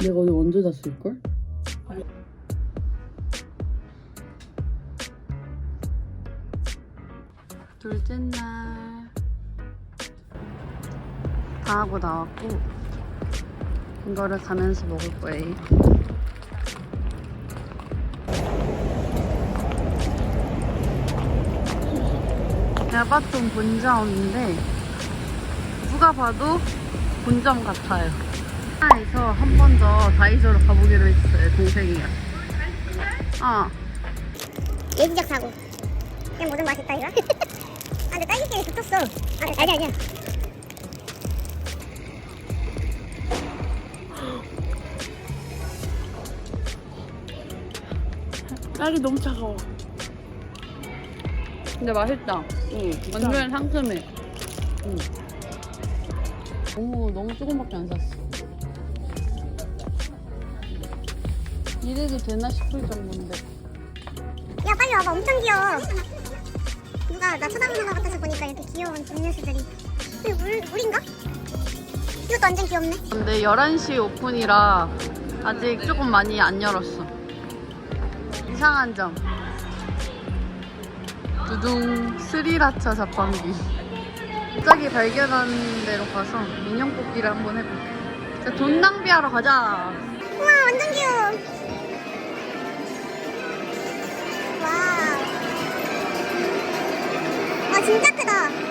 내가 어제 언제 잤을걸? 둘째 날. 다 하고 나왔고, 이거를 가면서 먹을 거예요. 야바톤 본점인데, 누가 봐도 본점 같아요. 하나에서 한 번 더 다이소로 가보기로 했어요, 동생이랑. 어. 예지적 사고. 그냥 뭐든 맛있다 이거. 아 근데 딸기끼리 붙었어. 아 아니 아니야. 딸기 너무 차가워. 근데 맛있다. 응. 완전 상큼해. 응. 너무 너무 조금밖에 안 샀어. 이래도 되나 싶을 정도인데. 야 빨리 와봐 엄청 귀여워. 누가 나 쳐다보는 것 같아서 보니까 이렇게 귀여운 음료수들이. 이거 물 물인가? 이것도 완전 귀엽네. 근데 11시 오픈이라 아직 조금 많이 안 열었어. 이상한 점. 두둥 스리라차 자판기. 갑자기 발견한 데로 가서 인형 뽑기를 한번 해볼게. 자, 돈 낭비하러 가자. 진짜 크다.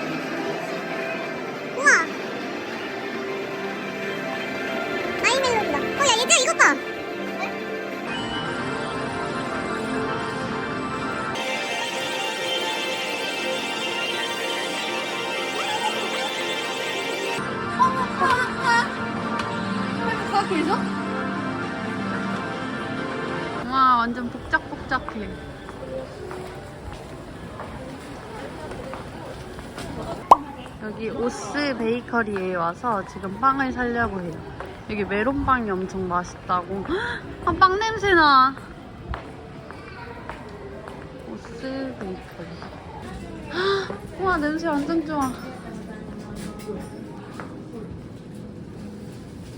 베이커리에 와서 지금 빵을 사려고 해요. 여기 메론빵이 엄청 맛있다고. 아, 빵 냄새 나. 오스 베이커리. 와 냄새 완전 좋아.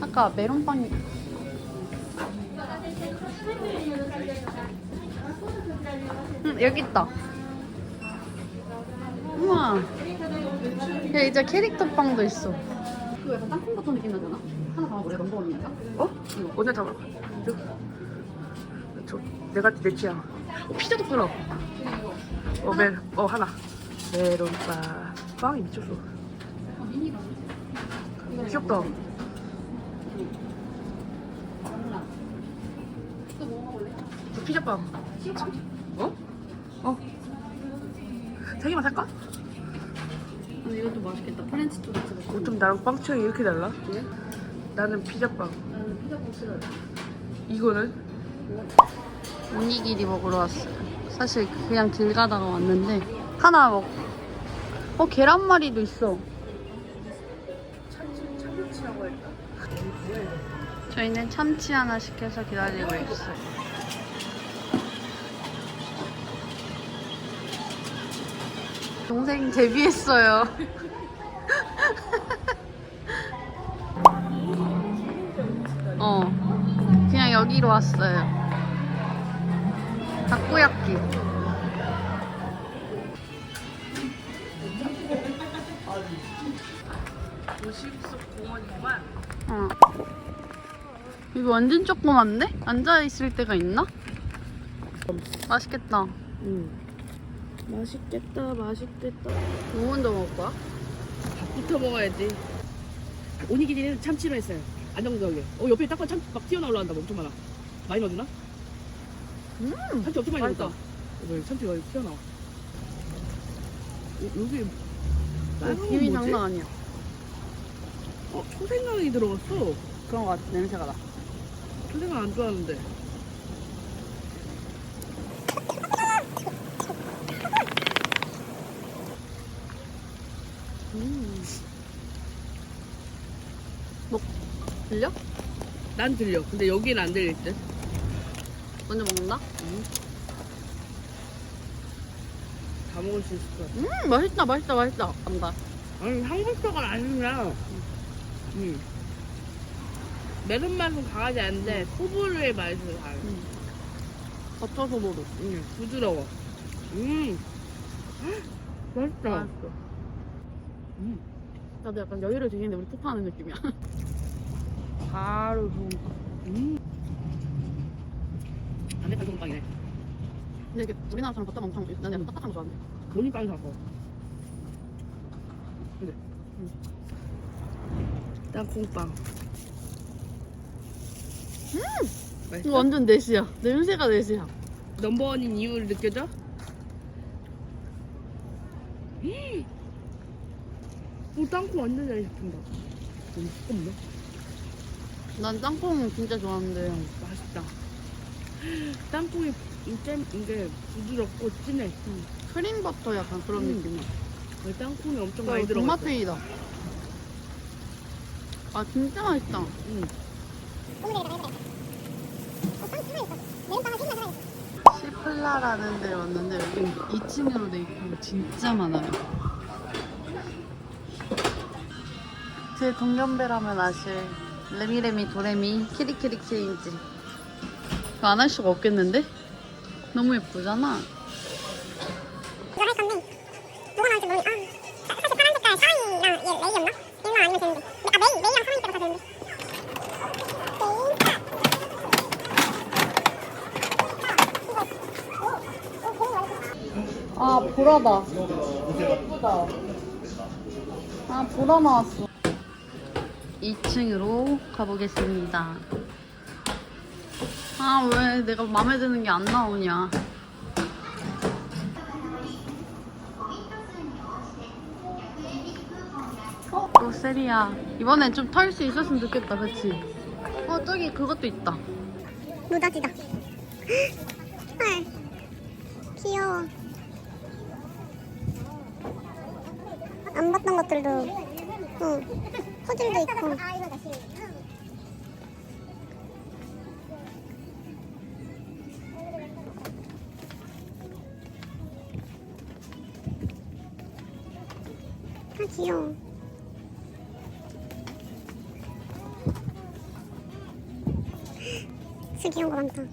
아까 메론빵이 응, 여기 있다. 우와. 야, 이제 캐릭터 빵도 있어. 그거 약간 땅콩버터 느낌 나잖아? 하나 더 먹을래? 넘버원인가? 어? 언제 잡아? 저, 저 내가 내 취향. 어, 피자도 팔아. 어, 메, 어 하나. 메론바. 빵이 미쳤어. 귀엽다. 저 피자빵. 어? 어. 세 개만 살까? 이것도 맛있겠다. 프렌치 토스트. 어쩜 나랑 빵 취향이 이렇게 달라? 왜? 나는 피자빵. 나는 피자빵 싫어요. 이거는? 오니기리 먹으러 왔어요. 사실 그냥 길 가다가 왔는데 하나 먹. 어 계란말이도 있어. 참치라고 할까? 저희는 참치 하나 시켜서 기다리고 있어요. 동생 데뷔했어요. 어, 그냥 여기로 왔어요. 닭고야끼. 어. 이거 완전 조그만데? 앉아있을 때가 있나? 맛있겠다. 응. 맛있겠다, 맛있겠다. 뭐 먼저 먹을 거야? 붙어 먹어야지. 오니기리는 참치로 했어요. 안정적이게. 어, 옆에 딱봐 참치 막 튀어나올라간다. 엄청 많아. 많이 넣어주나? 음, 참치 엄청 많이 맛있다. 넣었다. 왜 참치가 여기 튀어나와? 어, 여기 건 김이? 장난 아니야. 어, 초생강이 들어갔어. 그런 거 같아, 냄새가 나. 초생강 안 좋아하는데. 들려? 난 들려. 근데 여기는 안 들릴 듯. 먼저 먹는다? 다 먹을 수 있을 것 같아. 음, 맛있다, 맛있다, 맛있다. 간다. 아니, 한국서가 아니라. 응. 메론 맛은 강하지 않은데 소보루의 맛은 강해. 버터서 먹어. 음, 부드러워. 음. 맛있다. 맛있어. 음. 나도 약간 여유를 즐기는데 우리 폭파하는 느낌이야. 바로 좋은 거. 음. 안돼 달콤빵이네. 근데 이게 우리나라 사람 버터 엄청 나는 약간 딱딱한 거 좋아하는데. 돈이 빵이 사고. 근데. 땅콩빵. 음. 이거 맛있어? 완전 내시야. 냄새가 내시야. 넘버원인 이유를 느껴져? 오 땅콩 완전 잘 잡힌다. 너무 두껍네. 난 땅콩 진짜 좋아하는데 맛있다. 땅콩이 진짜 이게 부드럽고 진해. 크림 버터 약간 그런 음. 느낌이야. 그 땅콩이 엄청 많이 어, 들어갔어. 토마토이다. 아 진짜 맛있다. 응. 시플라라는 데 왔는데 여기 2층으로 돼 있고 진짜 많아요. 제 동년배라면 아실 레미레미 도레미 키리키리 체인지 이거 안 할 수가 없겠는데? 너무 예쁘잖아. 이거 할 건데 누가 나올지 모르. 아 사- 사실 파란 색깔 샤이랑 얘 레이였나? 얘만 아니면 되는데. 아 메이 메이랑 파란 색깔 다 되는데. 아 보라다. 예쁘다. 아 보라 나왔어. 2층으로 가보겠습니다. 아 왜 내가 마음에 드는 게 안 나오냐. 어? 로세리아. 이번엔 좀 털 수 있었으면 좋겠다, 그치? 어, 저기 그것도 있다. 무더지다. 헐. 귀여워. 안 봤던 것들도, 응. 퍼즐도 있고. 아, 귀여워. 진짜 귀여운 거 많다.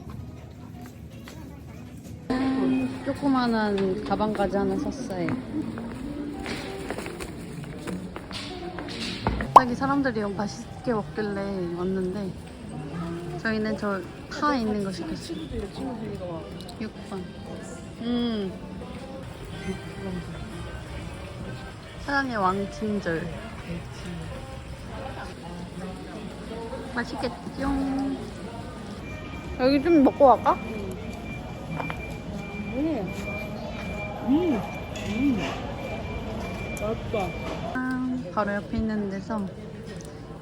조그만한 가방까지 하나 샀어요. 갑자기 사람들이 맛있게 먹길래 왔는데 저희는 저타 있는 거 시켰어요. 6번. 음. 사장의 왕친절. 맛있겠죠? 여기 좀 먹고 갈까? 음. 음. 음. 맛있다. 아, 바로 옆에 있는 데서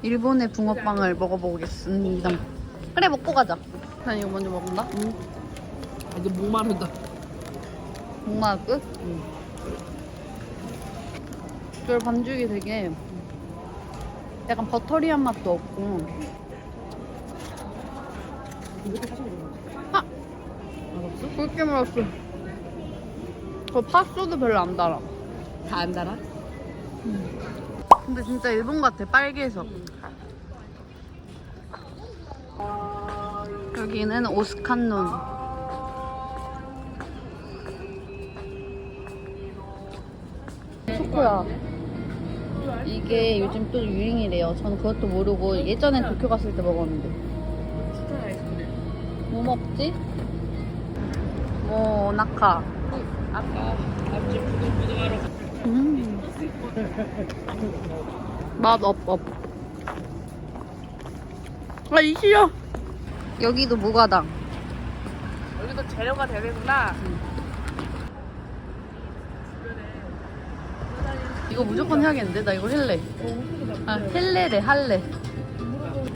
일본의 붕어빵을 먹어보겠습니다. 그래 먹고 가자. 난 이거 먼저 먹는다. 아, 이제 목마르다. 목 마르 끝? 응. 별 반죽이 되게 약간 버터리한 맛도 없고 되는 거지? 아! 맛없어? 굵게 물었어. 저 팥소도 별로 안 달아. 다 안 달아? 근데 진짜 일본 같아 빨개서. 여기는 오스칸논. 초코야. 이게 요즘 또 유행이래요. 저는 그것도 모르고 예전엔 도쿄 갔을 때 먹었는데. 뭐 먹지? 뭐 나카. 음. 맛 업, 업. 아, 이시여. 여기도 무가당. 여기도 재료가 되는구나. 이거 무조건 해야겠는데? 나 이거 할래. 아, 할래래, 할래.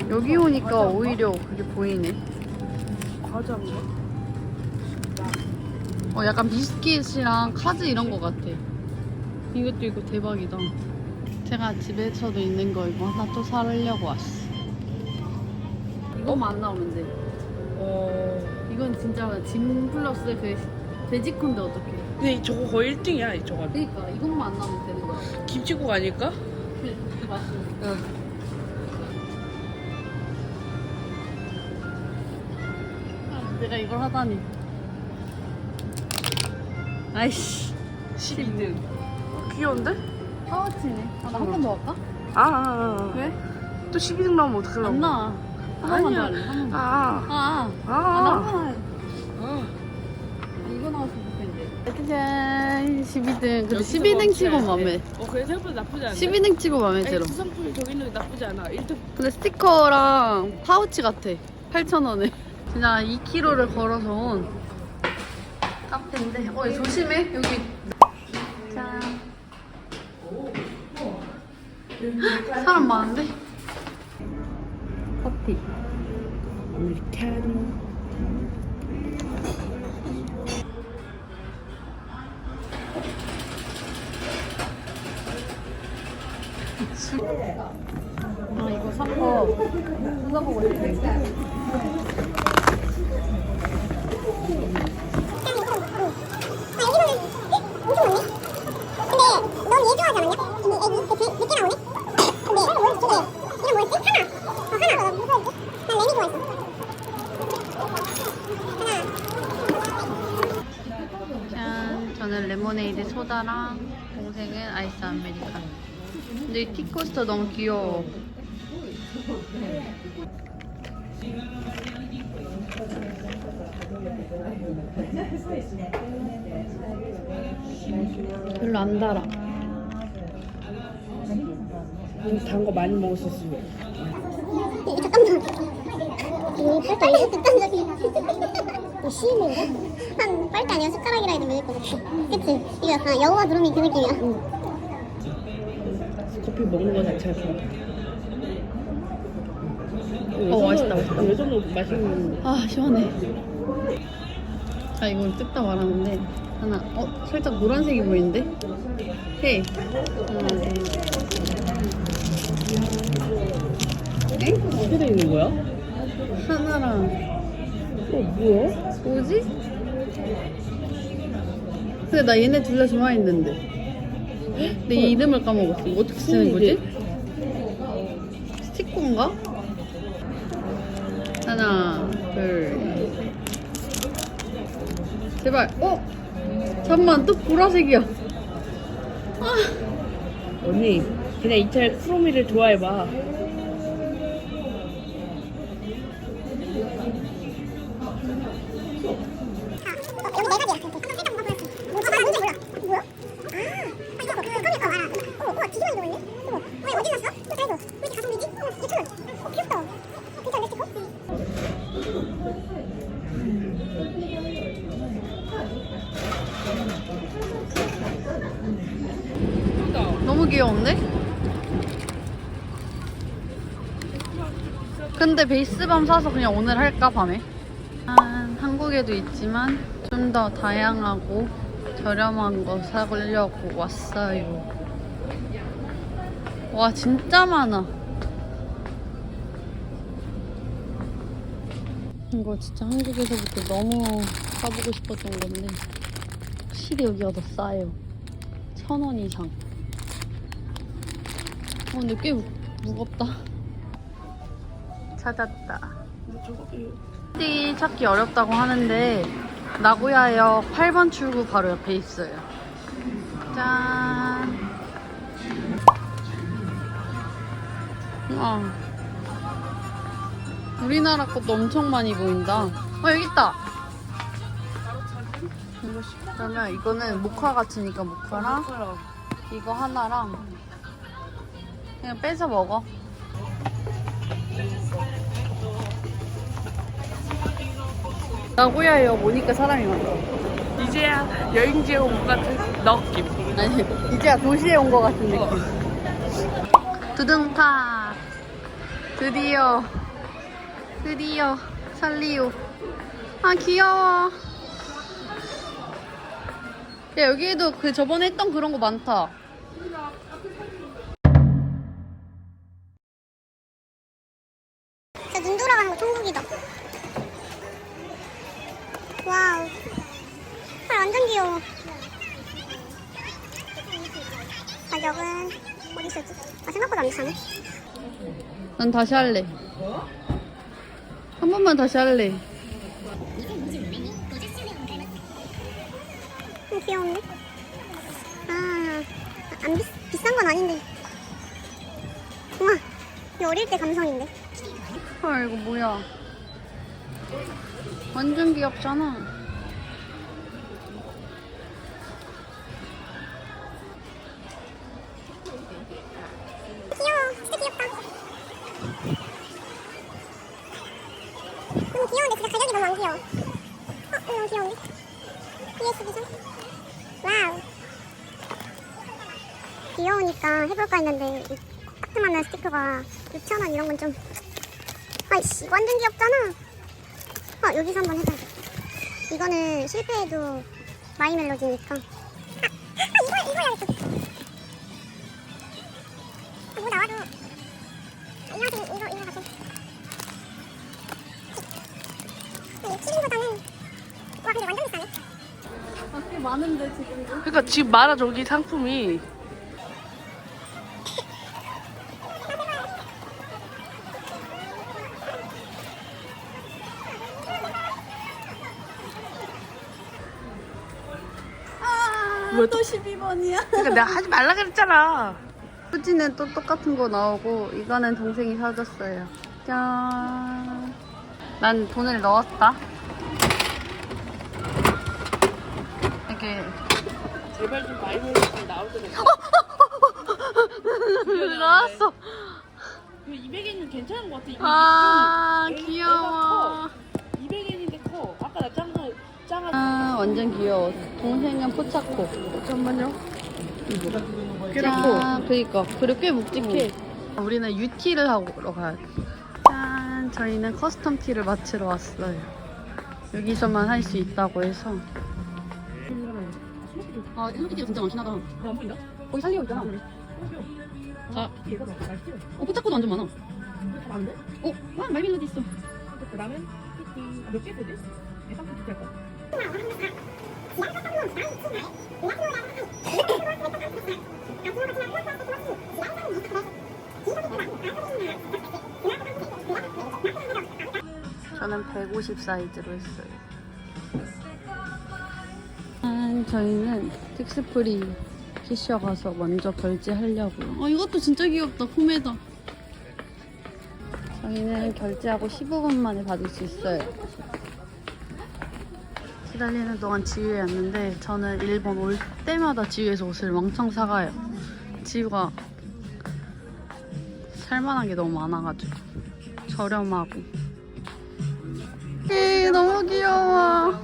여기 오니까 오히려 그게 보이네. 과자인가? 어, 약간 비스킷이랑 카즈 이런 거 같아. 이것도 이거 대박이다. 제가 집에서도 있는 거 이거 하나 또 사려고 왔어. 이거만 안 나오면 돼. 어. 이건 진짜 짐 플러스 그 돼지콘데 어떡해. 근데 저거 거의 1등이야, 저거. 그러니까 이것만 안 나오면 되는 거야. 김치국 아닐까? 그 맛있어. 내가 이걸 하다니. 아이씨. 12등. 귀여운데? 파워치네. 아, 나 한 번 더 할까? 아, 아, 아. 왜? 또 12등 나오면 어떡하려고? 안 나. 한 번만 더 아니야. 할래. 한번 더. 아, 아, 아. 아. 아, 나한 아. 번 할래. 아. 이거 나왔으면 좋겠는데. 짜잔. 12등. 근데 12등 치고 맘에. 어, 그래 생각보다 나쁘지 않네. 12등 치고 맘에 들어. 주상품이 저기 있는 게 나쁘지 않아. 1등. 근데 스티커랑 파우치 같아. 8,000원에. 진짜 2km를 걸어서 온 카페인데. 어, 얘 조심해. 여기. 짠. 사람 많은데? 커피. 아메리카노. 아, 이거 산 거 찾아보고 싶어. 짠. 저는 레모네이드 소다랑 동생은 아이스 아메리카노. 근데 이 티코스터 너무 귀여워. 별로 안 달아. 단 거 많이 먹었었으면. 잠깐만. 빨대 아니야? 이거 시인인가? 한 빨대 아니야? 숟가락이라 해도 밀릴 것 같아. 그치? 이거 약간 여우와 두루미 그 느낌이야. 먹는 거 자체가 좋아. 어, 맛있다, 맛있다. 여전히 맛있는. 아 시원해. 아 이걸 뜯다 말하는데 하나 어 살짝 노란색이 보이는데? 헤이 하나 둘. 에? 어떻게 돼 있는 거야? 하나랑 어, 뭐야? 뭐지? 근데 나 얘네 둘 다 좋아했는데 내 이름을 까먹었어 이거 어떻게 쓰는 거지? 스티커인가? 하나 둘 제발 어? 잠만 또 보라색이야 아 언니, 그냥 이 차에 크로미를 좋아해봐. 베이스밤 사서 그냥 오늘 할까 밤에? 아, 한국에도 있지만 좀 더 다양하고 저렴한 거 사려고 왔어요. 와 진짜 많아. 이거 진짜 한국에서부터 너무 사보고 싶었던 건데 확실히 여기가 더 싸요. 천 원 이상. 어, 근데 꽤 무, 무겁다. 찾았다. 띠 찾기 어렵다고 하는데 나고야역 8번 출구 바로 옆에 있어요. 짠. 와. 우리나라 것도 엄청 많이 보인다. 어, 여기 있다. 그러면 이거는 모카 같으니까 모카랑 이거 하나랑 그냥 빼서 먹어. 나고야역 오니까 사람이 많아. 이제야 여행지에 온 것 같은 느낌. 아니, 이제야 도시에 온 것 같은 느낌. 두둥탁. 드디어. 드디어. 살리오. 아, 귀여워. 야, 여기에도 그 저번에 했던 그런 거 많다. 번만 다시 할래. 한 번만 다시 할래. 귀여운데? 아, 안 비, 비싼 건 아닌데. 우와, 이 어릴 때 감성인데. 헐, 이거 뭐야. 완전 귀엽잖아. 6,000원 이런 건 좀 아이씨 완전 귀엽잖아. 아 여기서 한번 해봐. 이거는 실패해도 마이 멜로디니까. 아, 아 이거 이거 해야겠다. 아, 뭐 나와도 이거 이거 이거 이거 같은. 키링보다는 와 근데 완전 비싸네. 아, 꽤 많은데 지금. 그러니까 지금 많아 저기 상품이. 아, 왜 또 12번이야. 그러니까 내가 하지 말라 그랬잖아. 후지는 또 똑같은 거 나오고 이거는 동생이 사줬어요. 짠. 난 돈을 넣었다. 이게 제발 좀 많이 먹을 나오더래. 나왔어. 200엔이면 괜찮은 것 같아. 이거 아 좀 애- 귀여워. 200엔인데 커. 아까 나 짱가 짱아. 아 완전 귀여워. 동생은 포차코. 잠깐만요. 짠. 그렇고. 그니까 그리고 꽤 묵직해. 우리는 UT를 하러 가야 돼. 짠. 저희는 커스텀 티를 맞추러 왔어요. 여기서만 할 수 있다고 해서. 아 헬로키티가 진짜 많긴 하다. 안 보인다? 거기 살리고 있잖아. 자, 얘가 더 맛있지? 어 포차코도 완전 많아. 많은데? 어, 와 말밀로디 있어. 라면? 몇개 되지? 비쌀 거. 저는 150 사이즈로 했어요. 아, 저희는 틱스프리 피셔 가서 먼저 결제하려고요. 아, 이것도 진짜 귀엽다. 폼에다. 저희는 결제하고 15분 만에 받을 수 있어요. 기다리는 동안 지유에 왔는데 저는 일본 올 때마다 지유에서 옷을 왕창 사가요. 지유가 살만한 게 너무 많아가지고 저렴하고 에이, 너무 귀여워.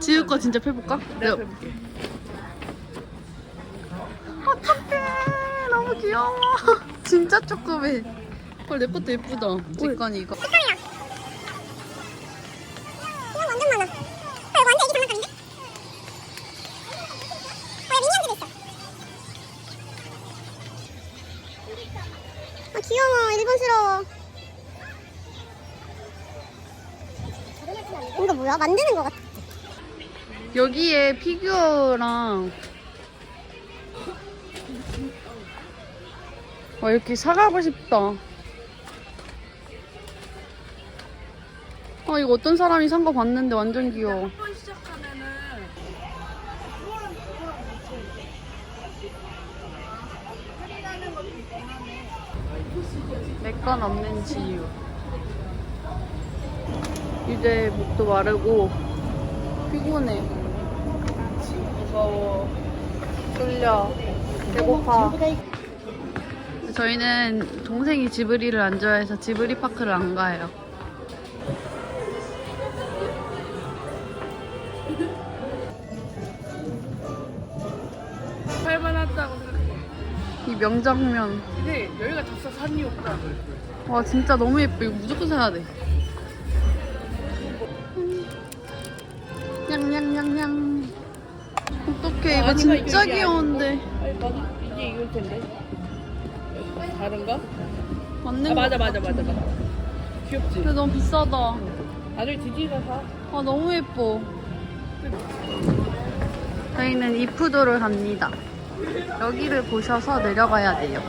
지우 거 진짜 펴볼까? 내가 네. 펴볼게. 어떡해. 너무 귀여워. 진짜 조그매. 헐, 내 것도 예쁘다. 직관이. 이거 만드는 거 같아. 여기에 피규어랑 와 이렇게 사가고 싶다. 아 이거 어떤 사람이 산 거 봤는데 완전 귀여워. 내 건 없는 지유. 이제 목도 마르고 피곤해. 무서워. 졸려. 배고파. 저희는 동생이 지브리를 안 좋아해서 지브리 파크를 안 가요. 할만하다고 생각해. 이 명장면. 근데 여기가 졌어 산이 없다. 와 진짜 너무 예뻐. 이거 무조건 사야 돼. 냥냥냥냥. 어떡해 이거 진짜 귀여운데. 이게 이걸 텐데. 다른가? 맞는 아 거 맞아 맞아 맞아 맞아. 귀엽지? 근데 너무 비싸다. 나중에 뒤지가 사. 아 너무 예뻐. 저희는 이푸도를 갑니다. 여기를 보셔서 내려가야 돼요.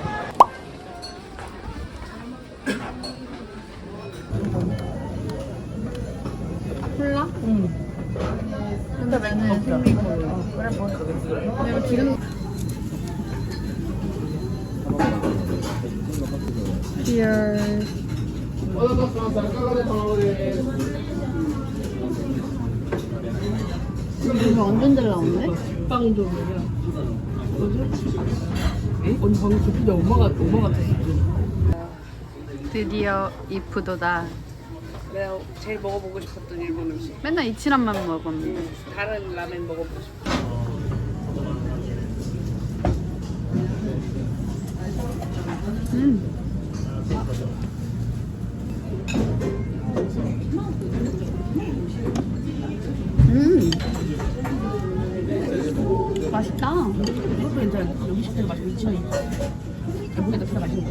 언니 방금 저 피자 엄마가 엄마 같았어. 드디어 이프도다. 내가 제일 먹어보고 싶었던 일본 음식. 맨날 이치란만 먹었는데. 다른 라멘 먹어보고 싶어. 음. 음. 음식들 맛이 미치는 있어. 여기도 진짜 맛있는 거.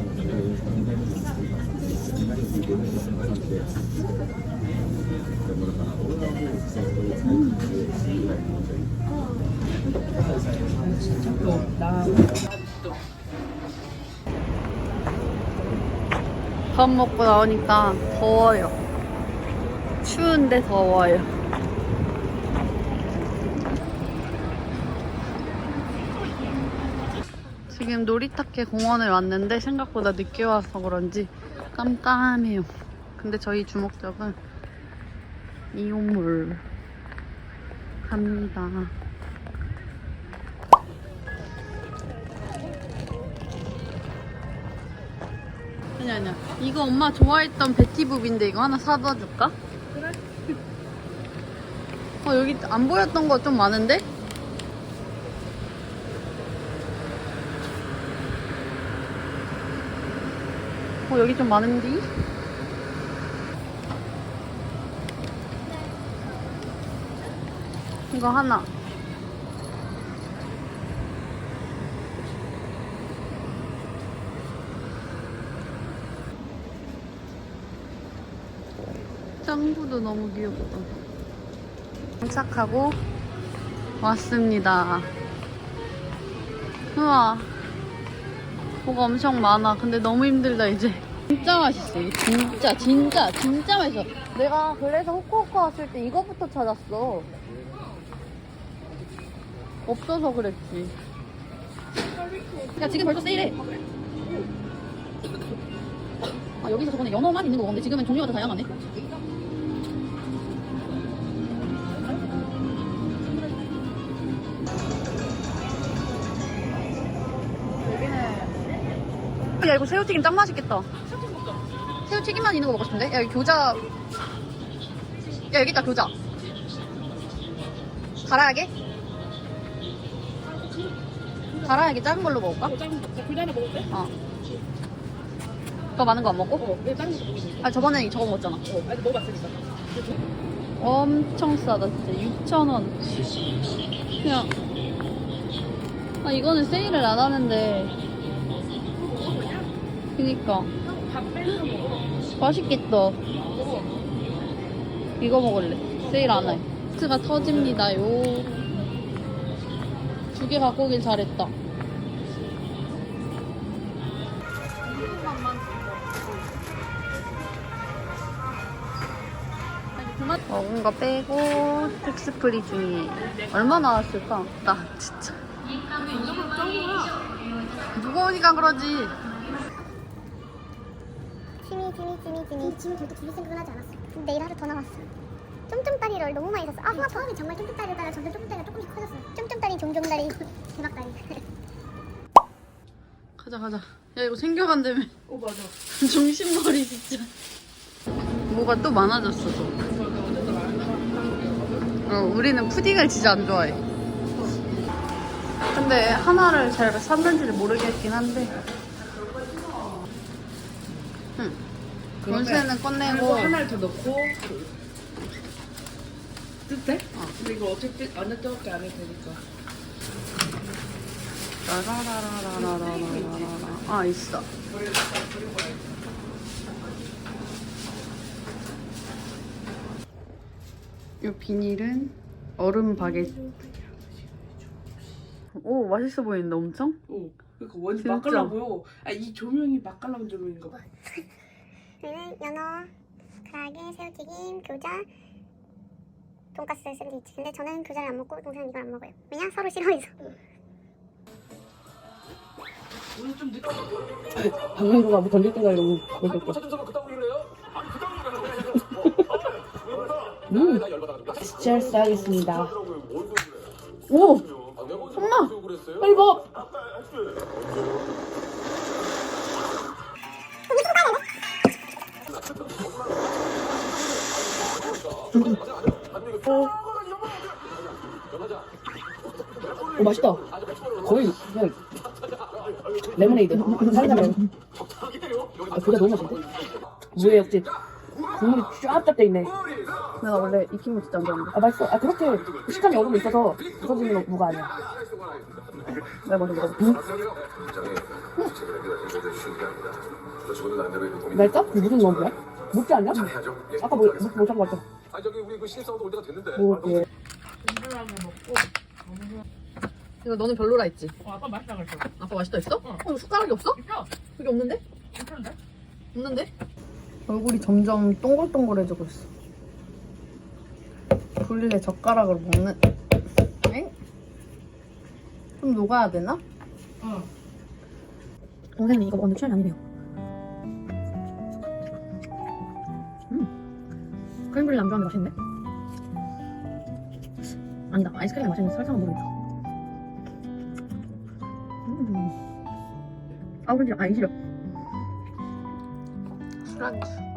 진짜 또 나. 밥 먹고 나오니까 더워요. 추운데 더워요. 지금 놀이터계 공원을 왔는데 생각보다 늦게 와서 그런지 깜깜해요. 근데 저희 주목적은 이온몰 갑니다. 아니 아니야. 이거 엄마 좋아했던 베티북인데 이거 하나 사다 줄까? 그래. 어 여기 안 보였던 거 좀 많은데? 어 여기 좀 많은데? 이거 하나. 짱구도 너무 귀엽다. 도착하고 왔습니다. 우와. 뭐가 엄청 많아. 근데 너무 힘들다, 이제. 진짜 맛있어. 이게 진짜, 진짜, 진짜 맛있어. 내가 그래서 후쿠오카 왔을 때 이거부터 찾았어. 없어서 그랬지. 야, 지금 벌써 세일해. 아, 여기서 저번에 연어만 있는 거 먹었는데 지금은 종류가 더 다양하네. 야 이거 새우튀김 짱 맛있겠다 새우튀김만 있는 거 먹고 싶은데? 야 여기 교자 야 여기 있다 교자 달아야게? 달아야게 작은 걸로 먹을까? 어, 짱, 그 하나 먹어도 돼? 어. 더 많은 거 안 먹고? 어, 내 짱. 먹고 있어. 아 저번에 저거 먹었잖아 어, 아니 먹어봤으니까. 엄청 싸다 진짜 6,000원 그냥 아 이거는 세일을 안 하는데 그니까 밥 빼서 먹어. 맛있겠다. 이거 먹을래 세일 안 해. 스가 터집니다요 두 개 갖고 오길 잘했다 먹은 거 빼고 텍스프리 중에 얼마 나왔을까? 나 진짜. 무거우니까 그러지 지미 지미 지미 지미 지미 절대 줄일 생각은 하지 않았어. 근데 내일 하루 더 남았어. 쫌쫌다리를 너무 많이 샀어. 아 후아 처음에 정말 쫌쫌다리다가 점점 쫌쫌다리가 조금씩 커졌어. 쫌쫌다리 종종다리 대박다리. 가자 가자. 야 이거 생겨간다며. 어, 맞아. 중심머리 진짜. 뭐가 또 많아졌어 저. 어, 우리는 푸딩을 진짜 안 좋아해. 근데 하나를 잘 샀는지를 모르겠긴 한데 응. 본세는 꺼내고 하나를 더 넣고. 뜻해? 어. 근데 이거 어차피 완전 뜨겁게 안 해도 되니까. 라라라라라라라라라 아 있어 이 비닐은 얼음 바게트 오 맛있어 보이는데 엄청? 어. 그러니까 완전 진짜. 맛깔나 보여. 아, 이 조명이 맛깔나는 조명인가 봐. 얘는 연어, 그라게, 새우튀김, 교자. 돈가스 샌드위치. 근데 저는 교자를 안 먹고 동생은 이걸 안 먹어요. 왜냐? 서로 싫어해서. 방송국가 뭐 던질 때가 이러고 그럴 거. 음, 스트레스 하겠습니다. 오, 엄마, 빨리 먹 오, 맛있다. 거의 그냥 레모네이드. 살살해. 아, 그게 너무 맛있는데? 무에 역시 국물이 쫙쫙 돼 있네. 내가 원래 익힌 거 진짜 안 좋아하는데. 아 맛있어. 아 그렇게 식감이 어느 게 있어서 부서지는 무가 아니야. 내가 먼저 먹어볼게. 음? 맛있어? 그 무슨 거야? 묻지 않냐? 아까 뭐, 묻, 못한 거 같아. 아니 저기 우리 그 신입사원도 올 때가 됐는데 뭐, 예. 이거 너는 별로라 했지? 어, 아빠 맛있다 그랬어. 아빠 맛있다 했어? 어. 어, 숟가락이 없어? 있어. 여기 없는데? 괜찮은데? 없는데? 얼굴이 점점 동글동글해지고 있어. 분리에 젓가락으로 먹는. 엥? 좀 녹아야 되나? 어. 동생은 이거 먹는데 취향이 아니래요. 크림블리 안 좋아하는데 맛있는데? 아니다. 아이스크림이 맛있는데 설탕은 모르겠다. 음. 아, 근데 아이 싫어. 술안주.